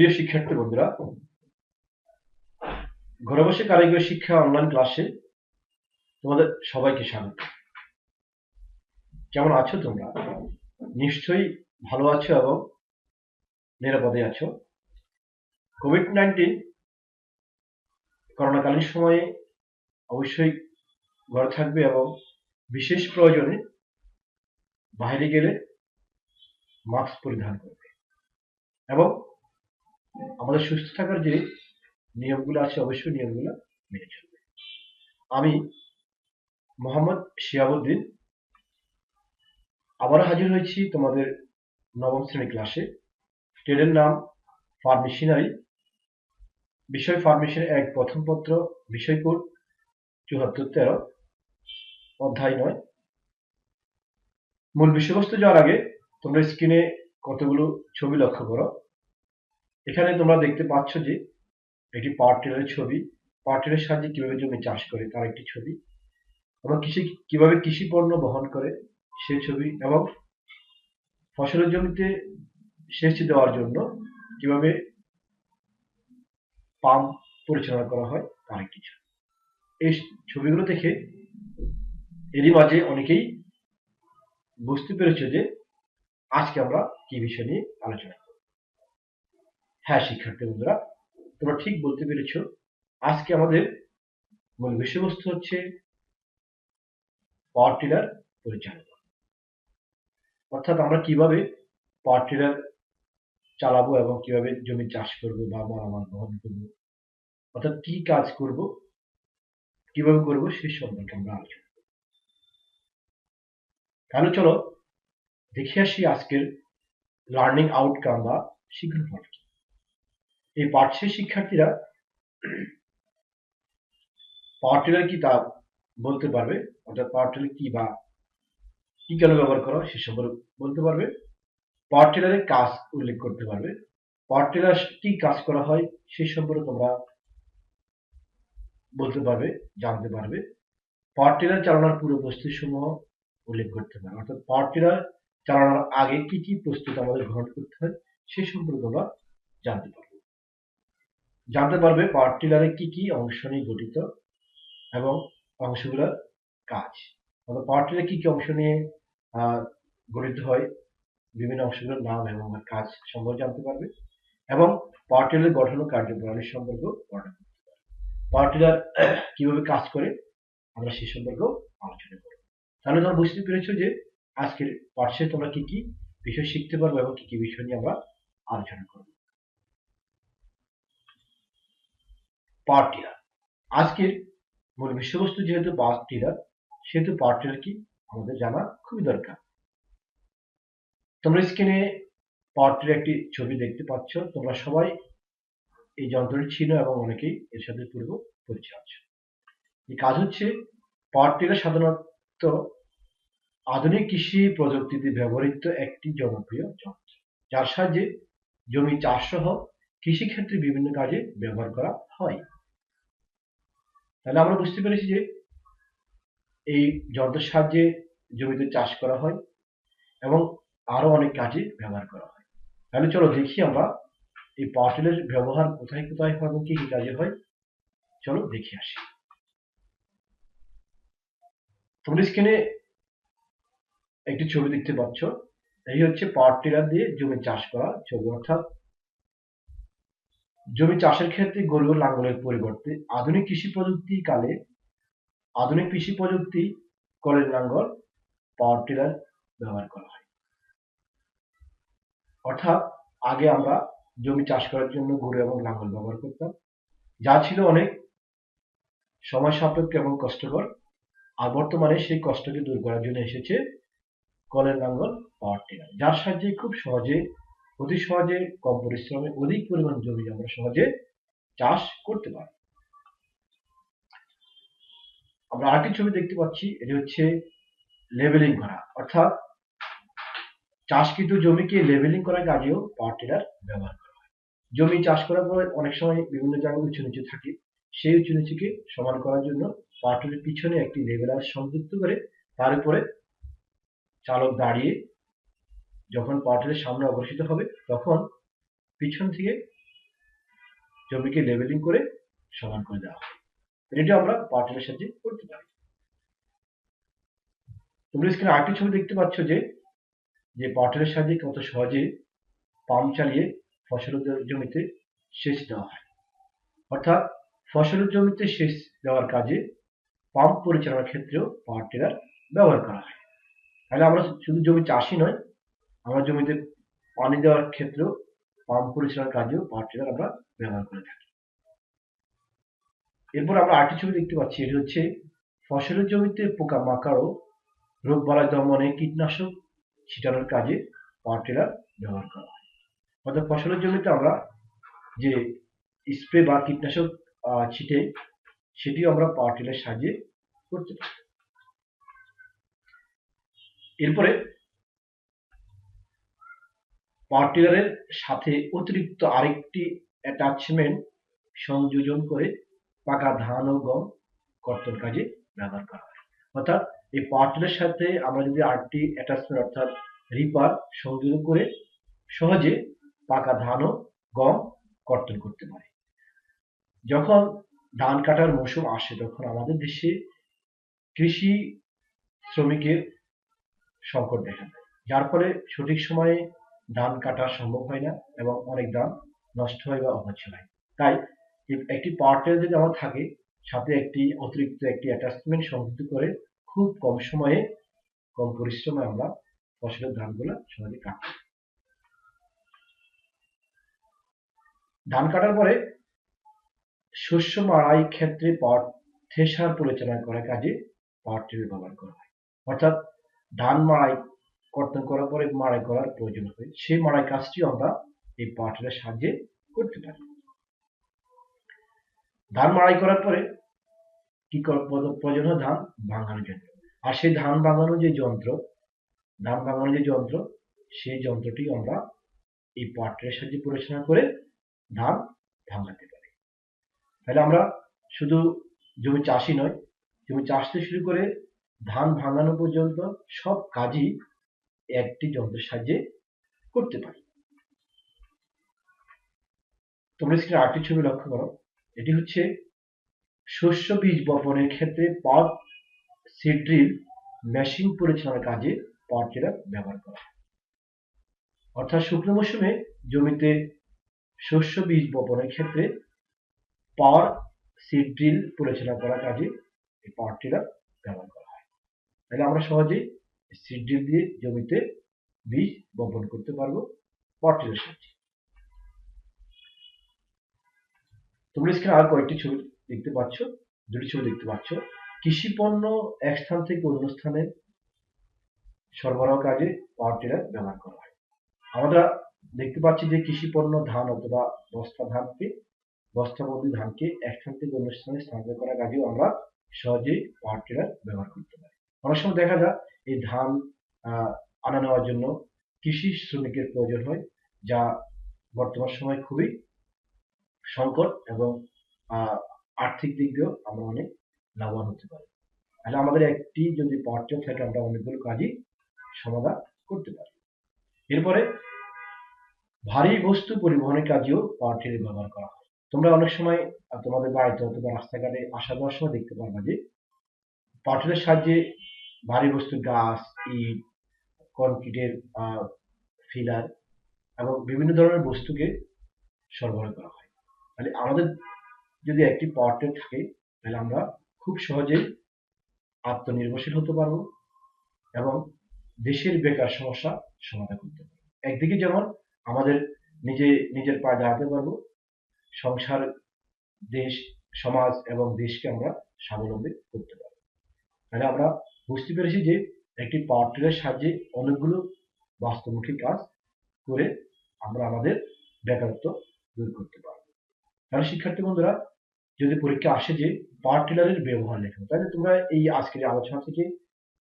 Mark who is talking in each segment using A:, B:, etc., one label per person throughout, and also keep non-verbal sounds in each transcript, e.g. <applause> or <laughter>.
A: প্রিয় শিক্ষার্থী বন্ধুরা, ঘরে বসে কারিগরি শিক্ষা অনলাইন ক্লাসে তোমাদের সবাইকে স্বাগত। কেমন আছো তোমরা? নিশ্চয়ই ভালো আছো এবং নিরাপদে আছো। কোভিড নাইন্টিন করোনাকালীন সময়ে অবশ্যই ঘরে থাকবে এবং বিশেষ প্রয়োজনে বাইরে গেলে মাস্ক পরিধান করবে এবং আমাদের সুস্থ থাকার যে নিয়মগুলো আছে, অবশ্যই নিয়মগুলো মেনে চলবে। আমি মোহাম্মদ শিয়াবুদ্দিন। আবার হাজির হয়েছি তোমাদের নবম শ্রেণি ক্লাসে ট্রেডের নাম ফার্মেশিনারি বিষয় ফার্মেশন এক প্রথম পত্র, বিষয় কোড চুয়াত্তর তেরো, অধ্যায় নয়। মূল বিষয়বস্তু যাওয়ার আগে তোমরা স্ক্রিনে কতগুলো ছবি লক্ষ্য করো? এখানে তোমরা দেখতে পাচ্ছ যে এটি পাওয়ার টিলারের ছবি। পাওয়ার টিলারের সাহায্যে কীভাবে জমি চাষ করে তার একটি ছবি। এবং কৃষি কীভাবে কৃষি পণ্য বহন করে সেই ছবি এবং ফসলের জমিতে সেচ দেওয়ার জন্য কীভাবে পাম্প পরিচালনা করা হয় তার একটি ছবি। এই ছবিগুলো দেখে এরই মাঝে অনেকেই বুঝতে পেরেছে যে আজকে আমরা কি বিষয় নিয়ে আলোচনা করব। হ্যাঁ শিক্ষার্থী বন্ধুরা, তোমরা ঠিক বলতে পেরেছ। আজকে আমাদের মূল বিষয়বস্তু হচ্ছে পাওয়ার টিলার পরিচালনা। অর্থাৎ আমরা কীভাবে পাওয়ার টিলার চালাবো এবং কীভাবে জমি চাষ করব বা মালামাল বহন করব, অর্থাৎ কি কাজ করব, কীভাবে করব সে সম্পর্কে আমরা আলোচনা করব। তাহলে চলো দেখে আসি আজকের লার্নিং আউটকাম বা শিক্ষণ ফল কি এই পাঠশের শিক্ষার্থীরা পাওয়ার টিলার কি তা বলতে পারবে? অর্থাৎ পাওয়ার টিলার কি বা কি কেন ব্যবহার করা সে সম্পর্কে বলতে পারবে। পাওয়ার টিলারের কাজ উল্লেখ করতে পারবে। পাওয়ার টিলার কি কাজ করা হয় সে সম্পর্কে তোমরা বলতে পারবে, জানতে পারবে। পাওয়ার টিলার চালানোর পুরো প্রস্তুতি সমূহ উল্লেখ করতে পারবে। অর্থাৎ পাওয়ার টিলার চালানোর আগে কি কি প্রস্তুতি আমাদের গ্রহণ করতে হয় সে সম্পর্কে তোমরা জানতে পারবে। জানতে পারবে পাওয়ার টিলারে কি কি অংশ নিয়ে গঠিত এবং অংশগুলোর কাজ। অর্থাৎ পাওয়ার টিলারে কি কি অংশ নিয়ে গঠিত হয়, বিভিন্ন অংশগুলোর নাম এবং কাজ সম্পর্কে জানতে পারবে এবং পাওয়ার টিলারের গঠন ও কার্যপ্রণালী সম্পর্কেও বর্ণনা করতে পারবে। পাওয়ার টিলার <clears throat> কীভাবে কাজ করে, আমরা সে সম্পর্কেও আলোচনা করব। তাহলে তোমরা বুঝতে পেরেছ যে আজকের পাঠশে তোমরা কি কি বিষয় শিখতে পারবে এবং কি কি বিষয় নিয়ে আমরা আলোচনা করব। পাওয়ার টিলার আজকের মূল বিষয়বস্তু যেহেতু পাওয়ার টিলার সেহেতু পাওয়ার টিলার কি? আমাদের জানা খুবই দরকার। তোমরা স্ক্রিনে পাওয়ার টিলার একটি ছবি দেখতে পাচ্ছ। তোমরা সবাই এই যন্ত্রটি ছিল এবং অনেকেই এর সাথে পূর্ব পরিচয় আছে। এই কাজ হচ্ছে পাওয়ার টিলার সাধারণত আধুনিক কৃষি প্রযুক্তিতে ব্যবহৃত একটি জনপ্রিয় যন্ত্র। যার সাহায্যে জমি চাষ সহ কৃষিক্ষেত্রে বিভিন্ন কাজে ব্যবহার করা হয়। তাহলে আমরা বুঝতে পেরেছি যে এই যন্ত্রের সাহায্যে জমিতে চাষ করা হয় এবং আরও অনেক কাজে ব্যবহার করা হয়। তাহলে চলো দেখি আমরা এই পাওয়ার ব্যবহার কোথায় কোথায় হয় এবং কি কি কাজে হয়। চলো দেখে আসি। তোমরা স্ক্রিনে একটি ছবি দেখতে পাচ্ছ। এই হচ্ছে পাওয়ার টিলার দিয়ে জমি চাষ করা ছবি অর্থাৎ জমি চাষের ক্ষেত্রে গরু লাঙ্গলের পরিবর্তে আধুনিক কৃষি প্রযুক্তি কালে আধুনিক কৃষি প্রযুক্তি কলের লাঙ্গল পাওয়ার টিলার ব্যবহার করা হয়। অর্থাৎ আগে আমরা জমি চাষ করার জন্য গরু এবং লাঙ্গল ব্যবহার করতাম। যা ছিল অনেক সময় সাপেক্ষ এবং কষ্টকর, আর বর্তমানে সেই কষ্টকে দূর করার জন্য এসেছে কলের লাঙ্গল পাওয়ার টিলার, যার সাহায্যে খুব সহজে অতি সহজে, কম পরিশ্রমে অধিক পরিমাণ জমি আমরা সহজে চাষ করতে পারি। আমরা আরেকটি ছবি দেখতে পাচ্ছি, এটি হচ্ছে লেভেলিং করা। অর্থাৎ চাষকৃত জমিকে লেভেলিং করার কাজেও পাওয়ার টিলার ব্যবহার করা হয়। জমি চাষ করার পর অনেক সময় বিভিন্ন জায়গায় উঁচু নিচু থাকে। সেই উঁচু নিচুকে সমান করার জন্য পাওয়ার টিলার পিছনে একটি লেভেলার সংযুক্ত করে তার উপরে চালক দাঁড়িয়ে যখন টিলার সামনে অবস্থিত হবে, তখন পিছন থেকে জমিকে লেভেলিং করে সমান করে দেওয়া হয় এটা আমরা টিলার সাহায্যে করতে পারি। তোমরা স্ক্রিনে আরেকটি ছবি দেখতে পাচ্ছ যে যে টিলার সাহায্যে কত সহজে পাম্প চালিয়ে ফসলের জমিতে সেচ দেওয়া হয়। অর্থাৎ ফসলের জমিতে সেচ দেওয়ার কাজে পাম্প পরিচালনার ক্ষেত্রেও পাওয়ার টিলার ব্যবহার করা হয়। তাহলে আমরা শুধু জমি চাষই নয় আমরা জমিতে পানি দেওয়ার ক্ষেত্রেও পাম্প পরিচালনার কাজেও পাওয়ার টিলার আমরা ব্যবহার করে থাকি। এরপর আমরা আরেকটি ছবি দেখতে পাচ্ছি, এটি হচ্ছে ফসলের জমিতে পোকা মাকড় ও রোগ বালাই দমনে কীটনাশক, ছিটানোর কাজে পাওয়ার টিলার ব্যবহার করা হয়। অর্থাৎ ফসলের জমিতে আমরা যে স্প্রে বা কীটনাশক ছিটে, সেটিও আমরা পাওয়ার টিলার সাহায্যে করতে পারি। এরপরে পাওয়ার টিলারের সাথে অতিরিক্ত আরেকটি অ্যাটাচমেন্ট সংযোজন করে পাকা ধান ও গম কর্তন কাজে ব্যবহার করা হয়। অর্থাৎ এই পাওয়ার টিলারের সাথে আমরা যদি আরেকটি অ্যাটাচমেন্ট অর্থাৎ রিপার সংযোজন করে সহজে পাকা ধান ও গম কর্তন করতে পারি। যখন ধান কাটার মৌসুম আসে, তখন আমাদের দেশে কৃষি শ্রমিকের সংকট দেখা দেয়। যার ফলে সঠিক সময়ে ধান কাটা সম্ভব হয় না এবং অনেক ধান নষ্ট হয় বা অপচয় হয়। তাই একটি পাওয়ার যদি আমার থাকে, সাথে একটি অতিরিক্ত একটি অ্যাটাচমেন্ট সংযুক্ত করে খুব কম সময়ে, কম পরিশ্রমে আমরা ফসলের ধানগুলো সহজে কাটতে ধান কাটার পরে শস্য মাড়াই ক্ষেত্রে পাওয়ার থেসার পরিচালনা করার কাজে পাওয়ার টিলার ব্যবহার করা হয়। অর্থাৎ ধান মাড়াই কর্তন করার পরে মাড়াই করার প্রয়োজন হয় সেই মাড়াই কাজটি আমরা এই পাওয়ার সাহায্যে করতে পারি। ধান মাড়াই করার পরে কি প্রয়োজন হয় ধান ভাঙানোর জন্য। আর সেই ধান ভাঙানোর যে যন্ত্র, ধান ভাঙানোর যে যন্ত্র, সেই যন্ত্রটি আমরা এই টিলার সাহায্যে পরিচালনা করে ধান ভাঙাতে পারি। তাহলে আমরা শুধু জমি চাষি নয়, জমি চাষ থেকে শুরু করে ধান ভাঙানো পর্যন্ত সব কাজই একটি যন্ত্রের সাহায্যে করতে পারি। তোমরা স্ক্রিনে আরেকটি ছবি লক্ষ্য করো। এটি হচ্ছে শস্য বীজ বপনের ক্ষেত্রে পাওয়ার সিড্রিল মেশিন পরিচালনার কাজে পাওয়ার টিলার ব্যবহার করা অর্থাৎ শুকনো মৌসুমে জমিতে শস্য বীজ বপনের ক্ষেত্রে পাওয়ার সিড ড্রিল পরিচালনা করার কাজে এই পাওয়ার টিলার ব্যবহার করা হয়। তাহলে আমরা সহজেই সিড ড্রিল দিয়ে জমিতে বীজ বপন করতে পারব টিলার সাহায্যে। তোমরা স্ক্রিনে আর কয়েকটি ছবি দেখতে পাচ্ছ, দুটি ছবি দেখতে পাচ্ছ। কৃষি পণ্য এক স্থান থেকে অন্য স্থানে সরবরাহ কাজে পাওয়ার টিলার ব্যবহার করা হয়। আমরা দেখতে পাচ্ছি যে কৃষি পণ্য ধান অথবা বস্তা ধানকে বস্তাবন্দি ধানকে এক স্থান থেকে অন্য স্থানে স্থানান্তর করার কাজেও আমরা সহজেই পাওয়ার টিলার ব্যবহার করতে পারি। অনেক সময় দেখা যায় এই ধান আনা নেওয়ার জন্য কৃষি শ্রমিকের প্রয়োজন হয়, যা বর্তমান সময় খুবই সংকট এবং আর্থিক দিক দিয়েও আমরা অনেক লাভবান হতে পারি। তাহলে আমাদের একটি যদি টিলার থাকে, আমরা অনেকগুলো কাজই সমাধান করতে পারি। এরপরে ভারী বস্তু পরিবহনের কাজেও পাওয়ার ব্যবহার করা হয়। তোমরা অনেক সময়, তোমাদের বাড়িতে অথবা রাস্তাঘাটে আসা যাওয়ার সময় দেখতে পারবা যে টিলার সাহায্যে ভারী বস্তু গাছ ইট, কনক্রিটের ফিলার এবং বিভিন্ন ধরনের বস্তুকে সরবরাহ করা হয়। তাহলে আমাদের যদি একটি পাওয়ার থাকে, তাহলে আমরা খুব সহজেই আত্মনির্ভরশীল হতে পারব এবং দেশের বেকার সমস্যা সমাধান করতে পারব। একদিকে যেমন আমাদের নিজে, নিজের পায়ে দাঁড়াতে পারব, সংসার, দেশ, সমাজ এবং দেশকে আমরা স্বাবলম্বী করতে পারব। তাহলে আমরা বুঝতে পেরেছি যে একটি পাওয়ার টিলার সাহায্যে অনেকগুলো বাস্তবমুখী কাজ করে আমরা আমাদের বেকারত্ব দূর করতে পারব। তাহলে শিক্ষার্থী বন্ধুরা, যদি পরীক্ষা আসে যে পাওয়ার টিলারের ব্যবহার লেখো, তাহলে তোমরা এই আজকের আলোচনা থেকে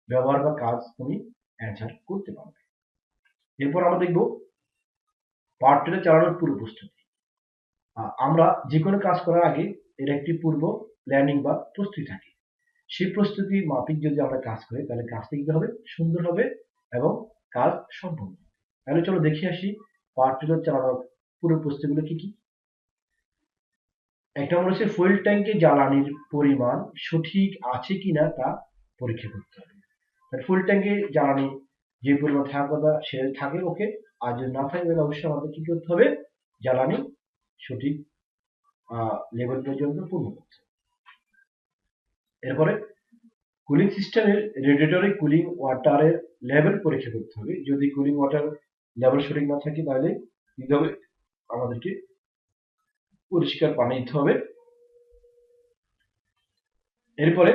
A: ব্যবহার বা কাজ তুমি অ্যান্সার করতে পারবে। এরপর আমরা দেখব পাওয়ার টিলার চালানোর পূর্ব প্রস্তুতি। আমরা যে কোনো কাজ করার আগে এর একটি পূর্ব প্ল্যানিং বা প্রস্তুতি থাকে। সেই প্রস্তুতি মাফিক যদি আমরা কাজ করি, তাহলে কাজটা কি হবে? সুন্দর হবে এবং কাজ সম্পূর্ণ তাহলে চলো দেখে আসি পাওয়ার টিলার চালানোর পুরো প্রস্তুতিগুলো কি কি? একটা হচ্ছে ফুয়েল ট্যাঙ্কে জ্বালানির পরিমাণ সঠিক আছে কিনা তা পরীক্ষা করতে হবে। ফুল ট্যাঙ্কে জ্বালানি যে পরিমাণ থাকার কথা সে থাকে ওকে আর যদি না থাকে তাহলে অবশ্যই আমাদের কি করতে হবে? জ্বালানি সঠিক লেভেল পর্যন্ত পূর্ণ করতে হবে। এরপরে কুলিং সিস্টেমের রেডিয়েটরে কুলিং ওয়াটারের লেভেল পরীক্ষা করতে হবে। যদি কুলিং ওয়াটার লেভেল সঠিক না থাকে, তাহলে আমাদেরকে পরিষ্কার পানি দিতে হবে। এরপরে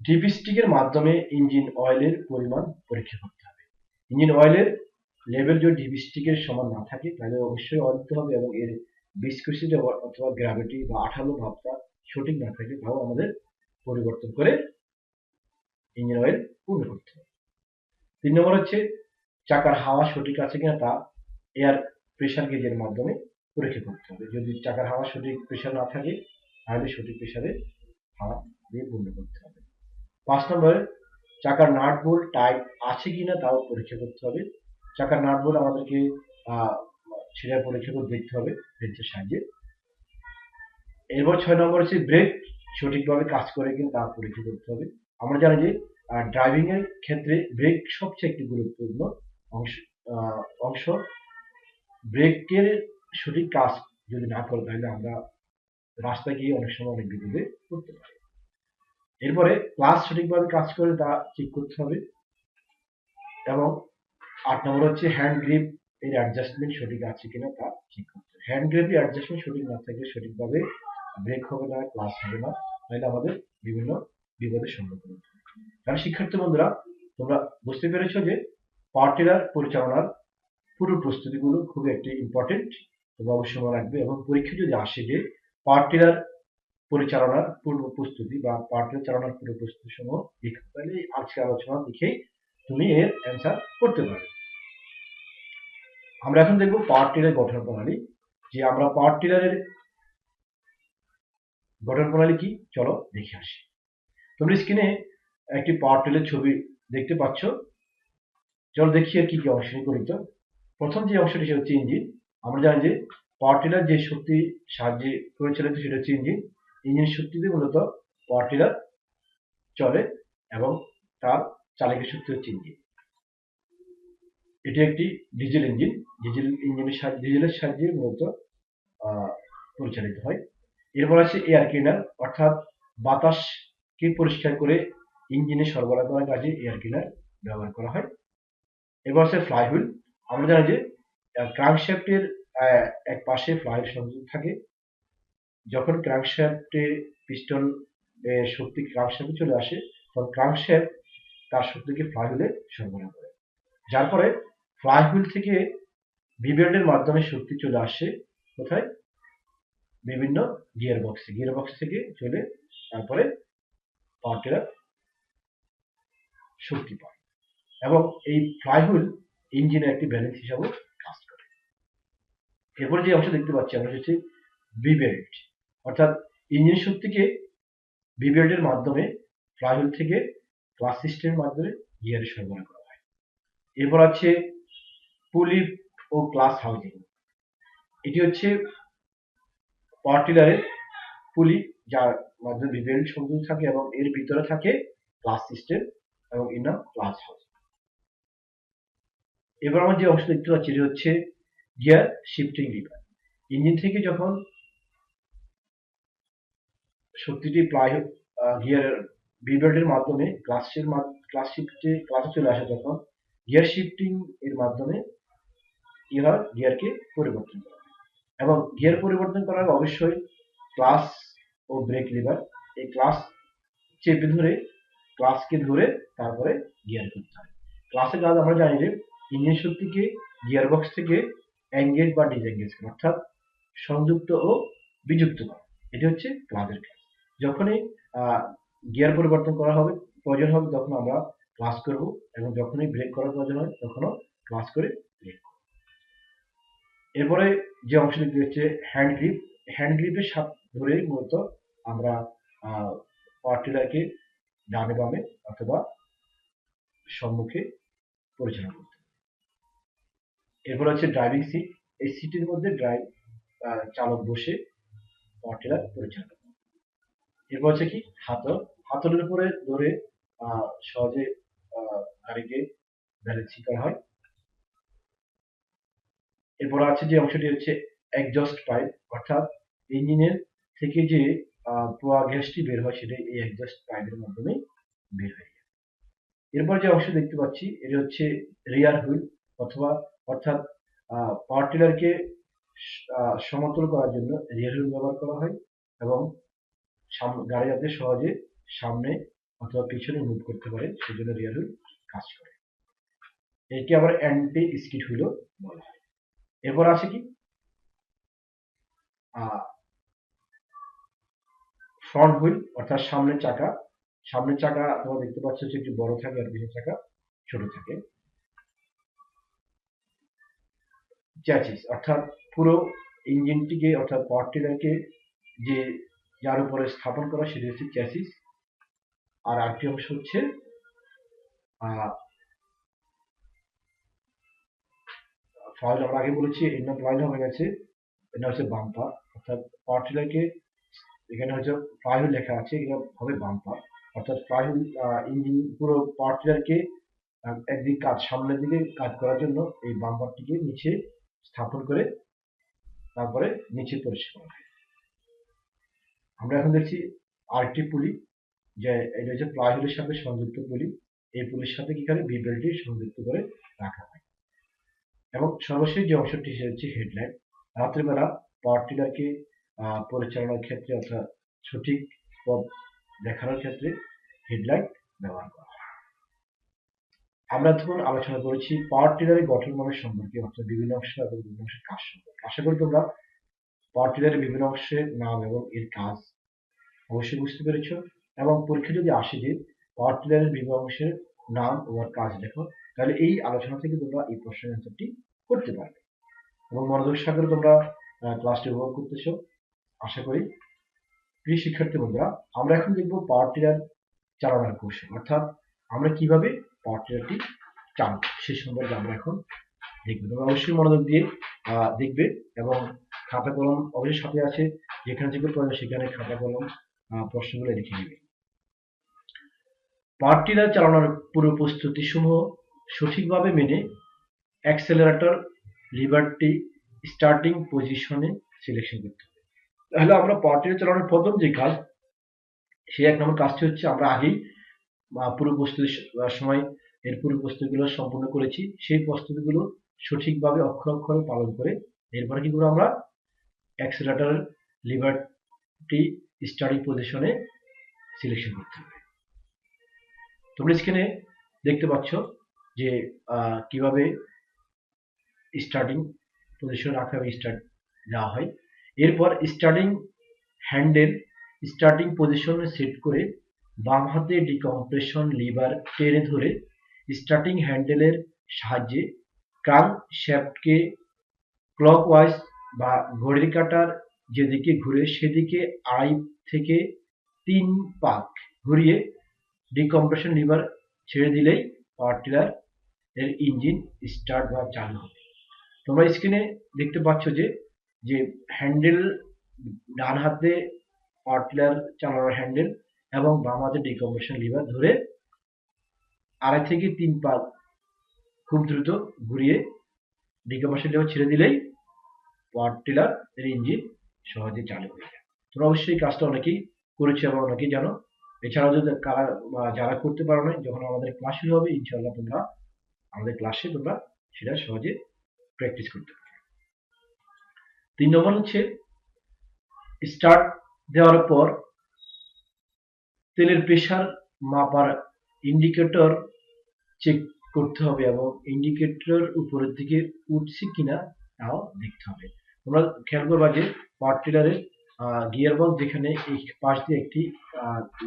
A: ডিপিস্টিকের মাধ্যমে ইঞ্জিন অয়েলের পরিমাণ পরীক্ষা করতে হবে। ইঞ্জিন অয়েলের লেভেল যদি ডিপিস্টিকের সমান না থাকে, তাহলে অবশ্যই অয়েল দিতে হবে এবং এর বিস্কুসিটি অথবা গ্র্যাভিটি বা আঠালো ভাবটা সঠিক না থাকে, তাও আমাদের পরিবর্তন করে ইঞ্জিন অয়েল পূর্ণ করতে হবে। তিন নম্বর হচ্ছে, চাকার হাওয়া সঠিক আছে কিনা তা এয়ার প্রেশার গেজের মাধ্যমে পরীক্ষা করতে হবে। যদি চাকার হাওয়া সঠিক প্রেশার না থাকে, তাহলে সঠিক প্রেশারে হাওয়া দিয়ে পূর্ণ করতে হবে। পাঁচ নম্বরে, চাকার নাট বোল্ট টাইট আছে কিনা তাও পরীক্ষা করতে হবে। চাকার নাট বোল্ট আমাদেরকে সেটা পরীক্ষা করে দেখতে হবে বেঞ্চের সাহায্যে। এরপর ছয় নম্বর হচ্ছে ব্রেক সঠিকভাবে কাজ করে কিনা তা পরীক্ষা করতে হবে। আমরা জানি যে ড্রাইভিং এর ক্ষেত্রে ব্রেক সবচেয়ে একটি গুরুত্বপূর্ণ অংশ অংশ। ব্রেকের সঠিক কাজ যদি না করে, তাহলে আমরা রাস্তায় গিয়ে অনেক সময় অনেক বিপদে পড়তে পারি। এরপরে ক্লাস সঠিকভাবে কাজ করে তা চেক করতে হবে। এবং আট নম্বর হচ্ছে হ্যান্ড গ্রিপ এর অ্যাডজাস্টমেন্ট সঠিক আছে কিনা তা চেক করতে হ্যান্ড গ্রিপের অ্যাডজাস্টমেন্ট সঠিক না থাকলে সঠিকভাবে ব্রেক হবে না ক্লাস হবে না, তাহলে আমাদের বিভিন্ন বিপদের সম্মুখীন হতে হবে। শিক্ষার্থী বন্ধুরা, তোমরা বুঝতে পেরেছ যে পাওয়ার টিলার পরিচালনার পুরো প্রস্তুতিগুলো খুব একটি ইম্পর্টেন্ট তোমরা অবশ্যই মনে রাখবে এবং পরীক্ষা যদি আসে যে পাওয়ার টিলার পরিচালনার পূর্ব প্রস্তুতি বা পাঠ্য চালনার পূর্ব প্রস্তুতি সমূহ তাহলে আজকে আলোচনা দেখেই তুমি এর অ্যান্সার করতে পারবে। আমরা এখন দেখব পাওয়ার টিলার গঠন প্রণালী। যে আমরা পাওয়ার টিলারের গঠন প্রণালী কি? চলো দেখে আসি। তোমরা স্ক্রিনে একটি পাওয়ার টিলার ছবি দেখতে পাচ্ছ। চলো দেখি আর কি কি অংশ নিয়ে প্রথম যে অংশটি সেটা হচ্ছে ইঞ্জিন আমরা জানি যে পাওয়ার টিলার যে শক্তি সাহায্যে পরিচালিত সেটা হচ্ছে ইঞ্জিন ইঞ্জিন শক্তিতে মূলত পাওয়ার টিলার চলে এবং তার চালিকা শক্তি হচ্ছে ইঞ্জিন এটি একটি ডিজেল ইঞ্জিন। ডিজেল ইঞ্জিনের ডিজেলের সাহায্যে মূলত পরিচালিত হয়। এরপর আছে এয়ার ক্লিনার। অর্থাৎ বাতাসকে পরিষ্কার করে ইঞ্জিনে সরবরাহ করার কাজে এয়ার ক্লিনার ব্যবহার করা হয়। এবার আছে ফ্লাইহুইল। আমরা জানি যে ক্রাঙ্কশ্যাফটের এক পাশে ফ্লাইহুইল সংযোগ থাকে। যখন ক্রাঙ্কশ্যাফটে পিস্টন শক্তি ক্রাঙ্কশ্যাফটে চলে আসে, তখন ক্রাঙ্কশ্যাফট তার শক্তিকে ফ্লাইহুইলে সরবরাহ করে। যার পরে ফ্লাইহুইল থেকে বিবেল্ডের মাধ্যমে শক্তি চলে আসে কোথায়? বিভিন্ন গিয়ার বক্সে গিয়ার বক্স থেকে চলে তারপরে পাওয়ার শক্তি পায়। এবং এই ফ্লাইহুইল ইঞ্জিনের একটি ব্যালেন্স হিসাবে কাজ করে। এরপরে যে অংশ দেখতে পাচ্ছি আমরা হচ্ছে বিবেল্ট অর্থাৎ ইঞ্জিন শক্তিকে বিবেল্ডের মাধ্যমে ফ্লাইহুইল থেকে ক্লাস সিস্টেমের মাধ্যমে গিয়ারে সরবরাহ করা হয়। এরপর আছে পুলি ও ক্লাস হাউজিং। এটি হচ্ছে পাওয়ার টিলারের পুলি, যার মাধ্যমে বিবেল্ড সংযোগ থাকে এবং এর ভিতরে থাকে ক্লাস সিস্টেম এবং এর ক্লাস হাউস এবার আমরা যে অংশ দেখতে পাচ্ছি, এটি হচ্ছে গিয়ার শিফটিং লিভার ইঞ্জিন থেকে যখন শক্তিটি প্লাই গিয়ার বিবেল্টের মাধ্যমে ক্লাসের ক্লাস শিফটে, ক্লাসে চলে আসে, তখন গিয়ার শিফটিং এর মাধ্যমে কি হয় গিয়ারকে পরিবর্তন করা। এবং গিয়ার পরিবর্তন করার অবশ্যই ক্লাস ও ব্রেক লিভার এই ক্লাস চেপে ধরে ক্লাসকে ধরে তারপরে গিয়ার করতে হয়। ক্লাসের কাজ আমরা জানি যে ইঞ্জিন শক্তিকে গিয়ার বক্স থেকে এঙ্গেজ বা ডিসএঙ্গেজ করা, অর্থাৎ সংযুক্ত ও বিযুক্ত করা। এটি হচ্ছে ক্লাসের কাজ। যখনই গিয়ার পরিবর্তন করা হবে, প্রয়োজন হবে তখন আমরা ক্লাস করব এবং যখনই ব্রেক করার প্রয়োজন হয় তখনও ক্লাস করে ব্রেক এরপরে যে অংশ দেখতে হচ্ছে হ্যান্ড গ্রিপ হ্যান্ড গ্রিপের সাপ ধরে মূলত আমরা পাওয়ার ডানে বামে অথবা সম্মুখে পরিচালনা করতে এরপর হচ্ছে ড্রাইভিং সিট এই সিটের মধ্যে ড্রাইভ চালক বসে পাওয়ার টিলার পরিচালনা এরপর হচ্ছে কি? হাতল। হাতলের উপরে ধরে সহজে গাড়িকে ব্যালেন্সিং করা হয়। এরপর আছে যে অংশটি হচ্ছে এক্সজস্ট পাইপ অর্থাৎ ইঞ্জিনের থেকে যে ধোঁয়া গ্যাসটি বের হয় সেটা এই এক্সজস্ট পাইপের মাধ্যমে বের হয়ে যায়। এরপর যে অংশ দেখতে পাচ্ছি, এটা হচ্ছে রিয়ার হুইল অথবা, অর্থাৎ পাওয়ার টিলারকে সমতল করার জন্য রিয়ার হুইল ব্যবহার করা হয় এবং গাড়ি যাতে সহজে সামনে অথবা পিছনে মুভ করতে পারে, সেজন্য রিয়ার হুইল কাজ করে। একে আবার অ্যান্টি স্কিড হুইলও বলা হয়। এরপর আছে কি? ফ্রন্ট হুইল অর্থাৎ সামনের চাকা। সামনের চাকা তোমরা দেখতে পাচ্ছ যে একটু বড় থাকে আর পিছনের চাকা ছোট থাকে। চ্যাচিস অর্থাৎ পুরো ইঞ্জিনটিকে অর্থাৎ পাওয়ার টিলারকে যে যার উপরে স্থাপন করা, সেটি হচ্ছে চ্যাসিস আর আরেকটি অংশ হচ্ছে ফয়েল আমরা আগে বলেছি, এর নাম ফয়েল হয়ে গেছে। এটা হচ্ছে বাম্পার অর্থাৎ পাওয়ার টিলারকে এখানে হচ্ছে ফ্লাইহুইল লেখা আছে, এটা হবে বাম্পার অর্থাৎ ফ্লাইহুইল ইঞ্জিন পুরো পাওয়ার টিলারকে একদিক কাজ, সামনের দিকে কাজ করার জন্য এই বাম্পারটিকে নিচে স্থাপন করে তারপরে নিচে পরিষ্কার করা আমরা এখন দেখছি আরেকটি পুলি, যে এটা হচ্ছে প্লাইহুইলের সাথে সংযুক্ত পুলি। এই পুলির সাথে কি করে বিবেলটি সংযুক্ত করে রাখা হয়। এবং সর্বশেষ যে অংশটি হচ্ছে হেডলাইন রাত্রিবেলা পাওয়ার টিলারকে পরিচালনার ক্ষেত্রে অর্থাৎ সঠিক পথ দেখানোর ক্ষেত্রে হেডলাইট ব্যবহার করা হয়। আমরা এতক্ষণ আলোচনা করেছি পাওয়ার টিলারের গঠন মানে সম্পর্কে, অর্থাৎ বিভিন্ন অংশ এবং বিভিন্ন অংশের কাজ সম্পর্কে। আশা করি তোমরা পাওয়ার টিলারের বিভিন্ন অংশের নাম এবং এর কাজ অবশ্যই বুঝতে পেরেছ। এবং পরীক্ষা যদি আসে যে পাওয়ার টিলারের বিভিন্ন অংশের নাম তোমার কাজ লেখো তাহলে এই আলোচনা থেকে তোমরা এই প্রশ্নের অ্যান্সারটি করতে পারবে। এবং মনোযোগ সাগরে তোমরা ক্লাসটি উপভোগ করতেছো। আশা করি প্রিয় শিক্ষার্থী বন্ধুরা, আমরা এখন দেখব পাওয়ার টিলার চালানোর কৌশল। অর্থাৎ আমরা কীভাবে পাওয়ার টিলারটি চালাবো, সে সম্পর্কে আমরা এখন দেখব। তোমরা অবশ্যই মনোযোগ দিয়ে দেখবে এবং খাতা কলম অবশ্যই সাথে আছে। যেখানে যেগুলো সেখানে খাতা কলম প্রশ্নগুলো লিখে নেবে। পাওয়ার চালানোর পুরো প্রস্তুতি সমূহ সঠিকভাবে মেনে অ্যাক্সেলারেটর লিভারটি স্টার্টিং পজিশনে সিলেকশন করতে হবে। তাহলে আমরা পাওয়ার টিলার চালানোর প্রথম যে কাজ, সেই এক নম্বর কাজটি হচ্ছে আমরা আগেই পুরো প্রস্তুতির সময় এর পুরো প্রস্তুতিগুলো সম্পূর্ণ করেছি। সেই প্রস্তুতিগুলো সঠিকভাবে অক্ষর অক্ষরে পালন করে এরপরে কি করব আমরা? অ্যাক্সেলারেটর লিভারটি স্টার্টিং পজিশনে সিলেকশন করতে হবে। তোমরা স্ক্রিনে দেখতে পাচ্ছ যে কীভাবে স্টার্টিং পজিশন রাখা স্টার্ট দেওয়া হয়। এরপর স্টার্টিং হ্যান্ডেল স্টার্টিং পজিশনে সেট করে বাম হাতে ডিকম্প্রেশন লিভার টেনে ধরে স্টার্টিং হ্যান্ডেলের সাহায্যে ক্রান শ্যাফটকে ক্লকওয়াইজ বা ঘড়ির কাটার যেদিকে ঘুরে সেদিকে আড়াই থেকে তিন পাক ঘুরিয়ে ডিকম্প্রেশন লিভার ছেড়ে দিলেই পাওয়ার টিলার এর ইঞ্জিন স্টার্ট বা চালু হবে। তোমরা স্ক্রিনে দেখতে পাচ্ছ যে যে হ্যান্ডেল ডান হাতে পাওয়ার টিলার চালানোর হ্যান্ডেল এবং বাম হাতে ডিকম্প্রেশন লিভার ধরে আড়াই থেকে তিন পাক খুব দ্রুত ঘুরিয়ে ডিকম্প্রেশন লিভার ছেড়ে দিলেই পাওয়ার টিলার এর ইঞ্জিন সহজে চালু হয়ে যায়। তোমরা অবশ্যই কাজটা অনেকেই করেছে এবং অনেকেই জানো। এছাড়াও যদি কারা যারা করতে পারো না যখন আমাদের ক্লাস শুরু হবে, ইনশাআল্লাহ তোমরা আমাদের ক্লাসে তোমরা সেটা সহজে প্র্যাকটিস করতে পারবে। তিন নম্বর হচ্ছে স্টার্ট দেওয়ার পর তেলের প্রেশার মাপার ইন্ডিকেটর চেক করতে হবে এবং ইন্ডিকেটর উপরের দিকে উঠছে কিনা, তাও দেখতে হবে। তোমরা খেয়াল করবা যে পাওয়ার টিলারের গিয়ার বক্স যেখানে এই পাশ দিয়ে একটি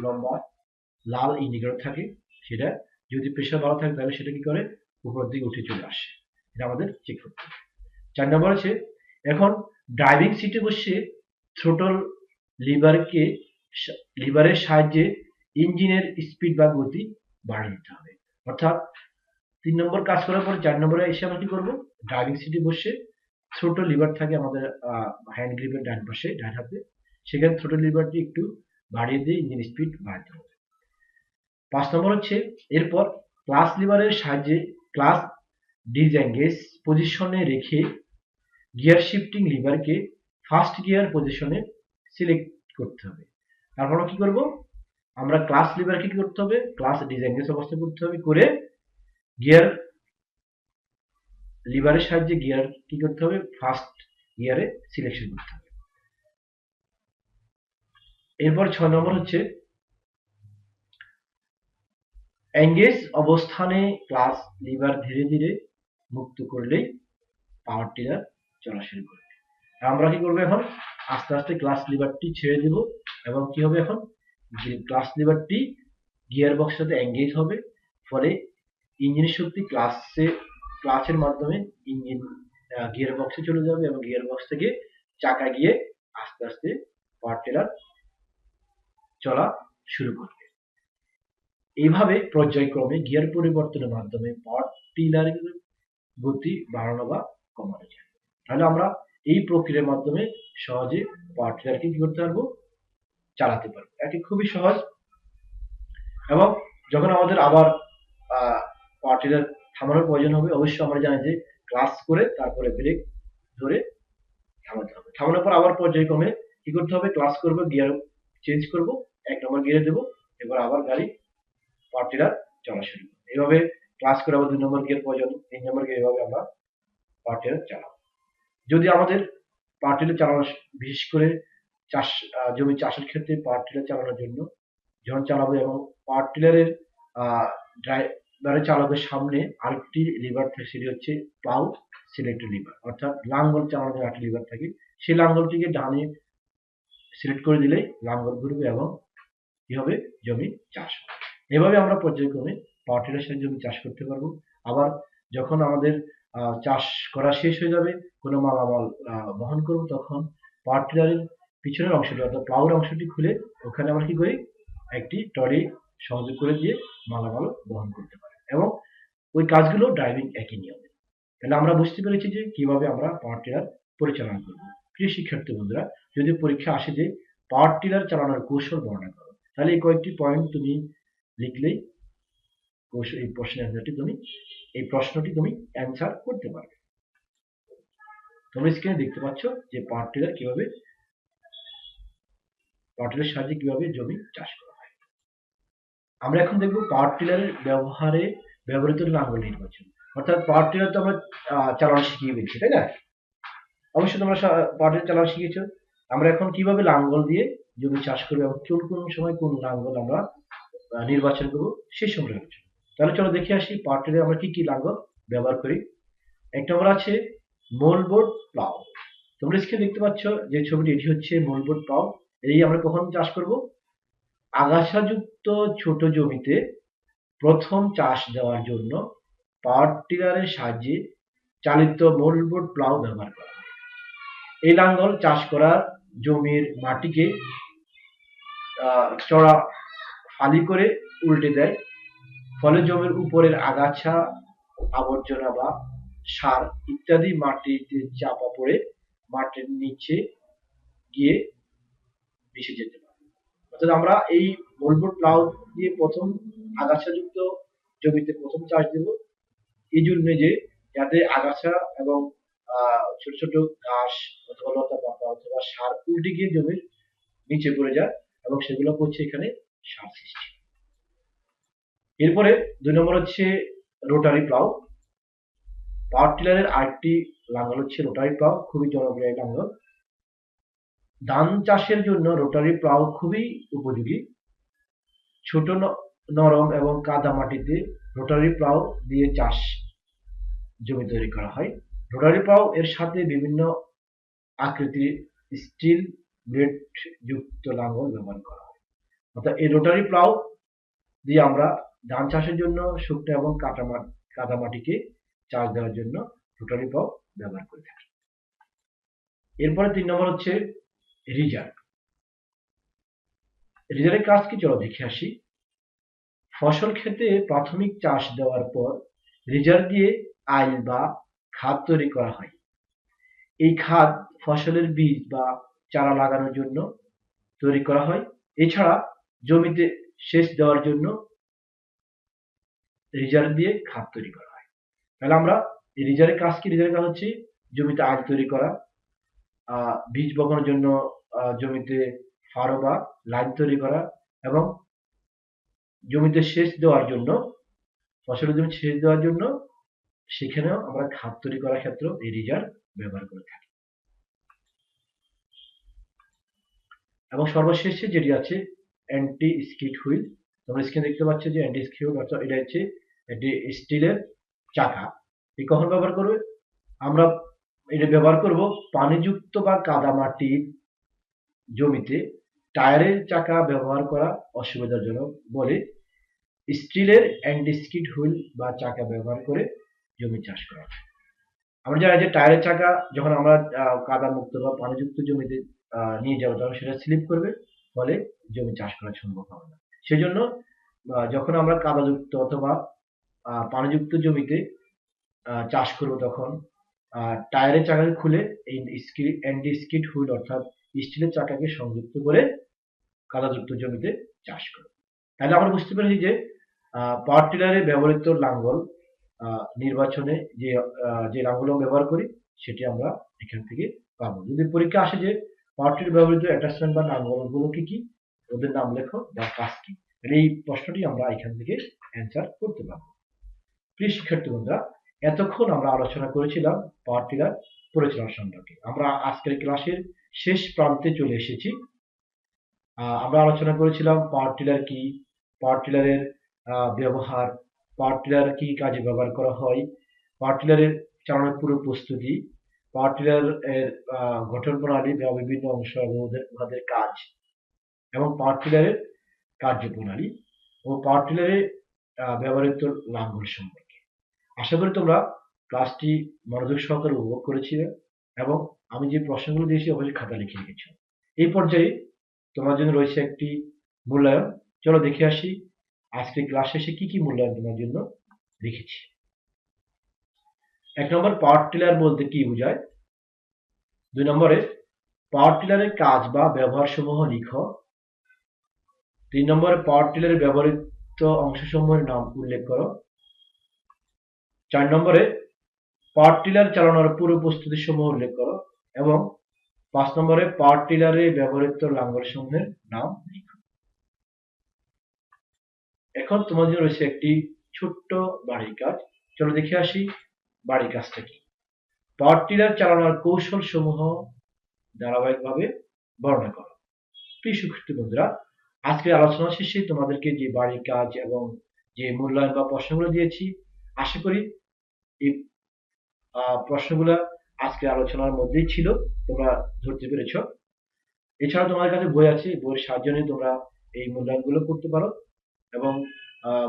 A: লম্বা লাল ইন্ডিকেটর থাকে, সেটা যদি প্রেশার ভালো থাকে তাহলে সেটা কি করে? উপরের দিকে উঠে চলে আসে। এটা আমাদের চেক করতে হবে। চার নম্বর আছে, এখন ড্রাইভিং সিটে বসে থ্রোটল লিভারকে লিভারের সাহায্যে ইঞ্জিনের স্পিড বা গতি বাড়িয়ে দিতে হবে। অর্থাৎ তিন নম্বর কাজ করার পর চার নম্বরে এসে আমরা কি করব? ড্রাইভিং সিটে বসে ছোট লিভার থাকে আমাদের হ্যান্ড গ্রিপের ডান পাশে, ডান হাতে। সেখানে থ্রোটল লিভারটি একটু বাড়িয়ে দিয়ে ইঞ্জিন স্পিড বাড়াতে হবে। পাঁচ নম্বর হচ্ছে, এরপর ক্লাস লিভারের সাহায্যে ক্লাস ডিসএঙ্গেজ পজিশনে রেখে গিয়ার শিফটিং লিভারকে ফার্স্ট গিয়ার পজিশনে সিলেক্ট করতে হবে। তারপর কি করব? আমরা ক্লাস লিভারকে কি করতে হবে? ক্লাস ডিসএঙ্গেজ অবস্থা করতে হবে। করে গিয়ার লিভারের সাহায্যে গিয়ার কি করতে হবে? ফার্স্ট গিয়ারে সিলেকশন করতে হবে। এরপর ছয় নম্বর হচ্ছে এঙ্গেজ অবস্থানে ক্লাস লিভার ধীরে ধীরে মুক্ত করলেই পাওয়ার টিলার চলা শুরু করবে আমরা কি করব এখন? আস্তে আস্তে ক্লাস লিভারটি ছেড়ে দিব এবং কি হবে এখন? ক্লাস লিভারটি গিয়ার বক্সের সাথে এঙ্গেজ হবে, ফলে ইঞ্জিনের শক্তি ক্লাসে ক্লাচের মাধ্যমে ইঞ্জিন গিয়ার বক্সে চলে যাবে এবং গিয়ার বক্স থেকে চাকা গিয়ে আস্তে আস্তে পাওয়ার টেলার চলা শুরু করবে। এইভাবে পর্যায়ক্রমে গিয়ার পরিবর্তনের মাধ্যমে পাওয়ার টিলারের গতি বাড়ানো বা কমানো যায়। তাহলে আমরা এই প্রক্রিয়ার মাধ্যমে সহজে পাওয়ার টিলারকে কি করতে পারব? চালাতে পারব। এটি খুবই সহজ। এবং যখন আমাদের আবার পাওয়ার টিলার থামানোর প্রয়োজন হবে, অবশ্যই আমরা জানি যে ক্লাস করে তারপরে ব্রেক ধরে থামাতে হবে। থামানোর পর আবার পর্যায়ক্রমে কি করতে হবে? ক্লাস করব, গিয়ার চেঞ্জ করব, এক নম্বর গিয়ারে দেবো, এবার আবার গাড়ি পাওয়ার টিলার চলা শুরু করব। এইভাবে ক্লাস করে আবার দুই নম্বর গিয়ার প্রয়োজন তিন নম্বর গিয়ার এভাবে আমরা পাওয়ার টিলার চালাবো। যদি আমাদের পাওয়ার টিলার চালানো বিশেষ করে চাষ জমি চাষের ক্ষেত্রে পাওয়ার টিলার চালানোর জন্য যখন চালাবো এবং পাওয়ার টিলারের ড্রাইভারের চালকের সামনে আরেকটি লিভার থাকে, সেটি হচ্ছে প্লাউ সিলেক্টেড লিভার অর্থাৎ লাঙ্গল জন্য একটি লিভার থাকে। সেই লাঙ্গলটিকে ডানে সিলেক্ট করে দিলে লাঙ্গল ঘুরবে এবং কি হবে? জমি চাষ এভাবে আমরা পর্যায়ক্রমে পাওয়ার টিলার সাহায্যে জমি চাষ করতে পারব। আবার যখন আমাদের চাষ করা শেষ হয়ে যাবে, কোনো মালামাল বহন করব, তখন পাওয়ার টিলারের পিছনের অংশটি, অর্থাৎ প্লাউর অংশটি খুলে ওখানে আমরা কি করি? একটি টরি সংযোগ করে দিয়ে মালামাল বহন করতে পারি। এবং ওই কাজগুলো ড্রাইভিং একই নিয়মে। তাহলে আমরা বুঝতে পেরেছি যে কীভাবে আমরা পাওয়ার টিলার পরিচালনা করব। প্রিয় শিক্ষার্থী বন্ধুরা, যদি পরীক্ষা আসে যে পাওয়ার টিলার চালানোর কৌশল বর্ণনা করো, তাহলে এই কয়েকটি পয়েন্ট তুমি লিখলেই কৌশল এই প্রশ্নের অ্যান্সারটি তুমি, এই প্রশ্নটি তুমি অ্যান্সার করতে পারবে। তোমরা স্ক্রিনে দেখতে পাচ্ছ যে পাওয়ার টিলার কীভাবে পাওয়ার টিলার সাহায্যে কীভাবে জমি চাষ করা আমরা এখন দেখব পাওয়ার টিলারের ব্যবহারে ব্যবহৃত লাঙ্গল নির্বাচন। অর্থাৎ পাওয়ার টিলার তো আমরা চালানো শিখিয়ে পেয়েছি তাই না? অবশ্যই তোমরা পাওয়ার টিলার চালানো শিখেছো। আমরা এখন কীভাবে লাঙ্গল দিয়ে জমি চাষ করব এবং কোন কোন সময় কোন লাঙ্গল আমরা নির্বাচন করব সেই সম্পর্কে আলোচনা। তাহলে চলো দেখে আসি পাওয়ার টিলারে আমরা কি কি লাঙ্গল ব্যবহার করি। এক নম্বর আছে মোলবোর্ড প্লাউ তোমরা দেখতে পাচ্ছ যে ছবিটি, এটি হচ্ছে মোলবোর্ড প্লাউ এই আমরা কখন চাষ করব? আগাছাযুক্ত ছোট জমিতে প্রথম চাষ দেওয়ার জন্য পাওয়ার টিলারের সাহায্যে চালিত মোলবোর্ড প্লাউ ব্যবহার করা হয়। এই লাঙ্গল চাষ করার জমির মাটিকে চড়া ফালি করে উল্টে দেয়। ফলে জমির উপরের আগাছা, আবর্জনা বা সার ইত্যাদি মাটিতে চাপা পড়ে মাটির নিচে গিয়ে মিশে যেতে পারে। অর্থাৎ আমরা এই মোলবোর্ড প্লাউ দিয়ে প্রথম আগাছাযুক্ত জমিতে প্রথম চাষ দেব। এই জন্য যে যাতে আগাছা এবং ছোট ছোট ঘাস অথবা লতা পাতা অথবা সার উল্টে গিয়ে জমির নিচে পড়ে যায় এবং সেগুলো করছে এখানে সার সৃষ্টি। এরপরে দুই নম্বর হচ্ছে রোটারি প্লাউ পাওয়ার টিলারের আরেকটি লাঙ্গল হচ্ছে রোটারি প্লাউ খুবই জনপ্রিয় লাঙ্গল। ধান চাষের জন্য রোটারি প্লাউ খুবই উপযোগী। ছোট নরম এবং কাদা মাটিতে রোটারি প্লাউ দিয়ে চাষ জমি তৈরি করা হয়। রোটারি প্লাউ এর সাথে বিভিন্ন আকৃতির স্টিল ব্লেড যুক্ত লাঙ্গল ব্যবহার করা হয়। অর্থাৎ এই রোটারি প্লাউ দিয়ে আমরা ধান চাষের জন্য শুকনো এবং কাটা কাদা মাটিকে চাষ দেওয়ার জন্য রোটারি প্লাউ ব্যবহার করে থাকি। এরপরে তিন নম্বর হচ্ছে রিজার রিজারের কাজ কি চলো দেখে আসি? ফসল খেতে প্রাথমিক চাষ দেওয়ার পর রিজার্ভ দিয়ে আইল বা খাদ তৈরি করা হয়। এই খাদ ফসলের বীজ বা চারা লাগানোর জন্য তৈরি করা হয়। এছাড়া জমিতে সেচ দেওয়ার জন্য রিজার্ভ দিয়ে খাদ তৈরি করা হয়। তাহলে আমরা রিজার্ভের কাজ কি? রিজার্ভের কাজ হচ্ছে জমিতে আগ তৈরি করা বীজ বপনের জন্য জমিতে ফারো বা লাইন তৈরি করা এবং জমিতে সেচ দেওয়ার জন্য, ফসলের জমি সেচ দেওয়ার জন্য সেখানেও আমরা খাত তৈরি করার ক্ষেত্রে এই রিজার্ভ ব্যবহার করে থাকি। এবং সর্বশেষে যেটি আছে অ্যান্টি স্কিড হুইল তোমরা স্ক্রিনে দেখতে পাচ্ছ যে অ্যান্টি স্কিড হুইল অর্থাৎ এটা হচ্ছে একটি স্টিলের চাকা। এই কখন ব্যবহার করবে? আমরা এটা ব্যবহার করব পানিযুক্ত বা কাদামাটি জমিতে টায়ারের চাকা ব্যবহার করা অসুবিধাজনক বলে স্টিলের অ্যান্টি স্কিড হুইল বা চাকা ব্যবহার করে জমি চাষ করা আমরা জানি যে টায়ারের চাকা যখন আমরা কাদা মুক্ত বা পানিযুক্ত জমিতে নিয়ে যাব তখন সেটা স্লিপ করবে, ফলে জমি চাষ করা সম্ভব হবে না। সেজন্য যখন আমরা কাদাযুক্ত অথবা পানিযুক্ত জমিতে চাষ করব তখন টায়ারের চাকা খুলে এই স্কিড অ্যান্টি স্কিড হুইল অর্থাৎ স্টিলের চাকাকে সংযুক্ত করে কাদাযুক্ত জমিতে চাষ করব তাহলে আমরা বুঝতে পেরেছি যে পাওয়ার টিলারে ব্যবহৃত লাঙ্গল নির্বাচনে যে যে লাঙ্গল ব্যবহার করি, সেটি আমরা এখান থেকে পাবো। যদি পরীক্ষা আসে যে পাওয়ার টিলার ব্যবহৃত অ্যাটাচমেন্ট বা লাঙ্গলগুলো কি কি, ওদের নাম লেখো বা কাজ কি, তাহলে এই প্রশ্নটি আমরা এখান থেকে অ্যান্সার করতে পারব। প্রিয় শিক্ষার্থী বন্ধুরা, এতক্ষণ আমরা আলোচনা করেছিলাম পাওয়ার টিলার পরিচালনা সম্পর্কে। আমরা আজকের ক্লাসের শেষ প্রান্তে চলে এসেছি। আমরা আলোচনা করেছিলাম পাওয়ার টিলার কি পাওয়ার টিলারের ব্যবহার পাওয়ার টিলার কি কাজে ব্যবহার করা হয় পাওয়ার টিলারের চালানোর পুরো প্রস্তুতি পাওয়ার টিলার এর গঠন প্রণালী বা বিভিন্ন অংশ এবং কাজ এবং পাওয়ার টিলারের কার্যপ্রণালী ও পাওয়ার টিলারে ব্যবহৃত লাঙ্গল সম্পর্কে। আশা করি তোমরা ক্লাসটি মনোযোগ সহকারে উপভোগ করেছিলে এবং আমি যে প্রশ্নগুলো দিয়েছি অবশ্যই খাতা লিখে রেখেছো। এই পর্যায়ে তোমার জন্য রয়েছে একটি মূল্যায়ন। চলো দেখে আসি, আজকে ক্লাস শেষে কি কি মূল্যায়ন তোমার জন্য লিখেছি এক নম্বর পাওয়ার টিলার বলতে কি বোঝায়? দুই নম্বরে পাওয়ার টিলারের কাজ বা ব্যবহার সমূহ লিখো। তিন নম্বরে পাওয়ার টিলারের ব্যবহৃত অংশসমূহের নাম উল্লেখ করো। চার নম্বরে পাওয়ার টিলার চালানোর পূর্ব প্রস্তুতি সমূহ উল্লেখ করো। এবং পাঁচ নম্বরে পাওয়ার টিলারে ব্যবহৃত লাঙ্গল সমূহের নাম লিখো। এখন তোমাদের রয়েছে একটি ছোট্ট বাড়ির কাজ। চলো দেখে আসি বাড়ির কাজটা কি। পাওয়ার টিলার চালানোর কৌশল সমূহ ধারাবাহিকভাবে বর্ণনা করো। প্রিয় বন্ধুরা, আজকের আলোচনা শেষে তোমাদেরকে যে বাড়ির কাজ এবং যে মূল্যায়ন বা প্রশ্নগুলো দিয়েছি, আশা করি এই প্রশ্নগুলো আজকের আলোচনার মধ্যেই ছিল। তোমরা ধরতে পেরেছ। এছাড়া তোমাদের কাছে বই আছে। বইয়ের সাহায্য নিয়ে তোমরা এই মূল্যায়নগুলো করতে পারো এবং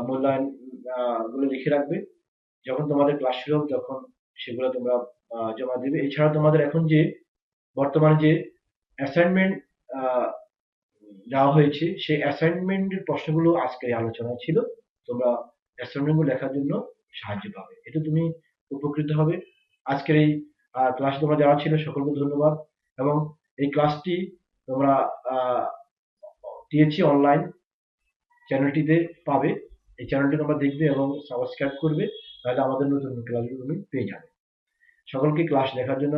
A: মূল্যায়নগুলো লিখে রাখবে। যখন তোমাদের ক্লাস শুরু হবে তখন সেগুলো তোমরা জমা দিবে। এছাড়া তোমাদের এখন যে বর্তমানে যে অ্যাসাইনমেন্ট দেওয়া হয়েছে, সেই অ্যাসাইনমেন্টের প্রশ্নগুলো আজকের এই আলোচনায় ছিল। তোমরা অ্যাসাইনমেন্টগুলো লেখার জন্য সাহায্য পাবে। এটা তুমি উপকৃত হবে। আজকের এই ক্লাস তোমরা যারা ছিল, সকলকে ধন্যবাদ। এবং এই ক্লাসটি তোমরা টিএচি অনলাইন চ্যানেলটিতে পাবে। এই চ্যানেলটি তোমরা দেখবে এবং সাবস্ক্রাইব করবে। তাহলে আমাদের নতুন নতুন ক্লাসগুলো তুমি পেয়ে যাবে। সকলকে ক্লাস দেখার জন্য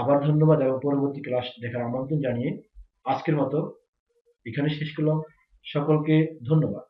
A: আবার ধন্যবাদ এবং পরবর্তী ক্লাস দেখার আমন্ত্রণ জানিয়ে আজকের মতো এখানে শেষ করলাম। সকলকে ধন্যবাদ।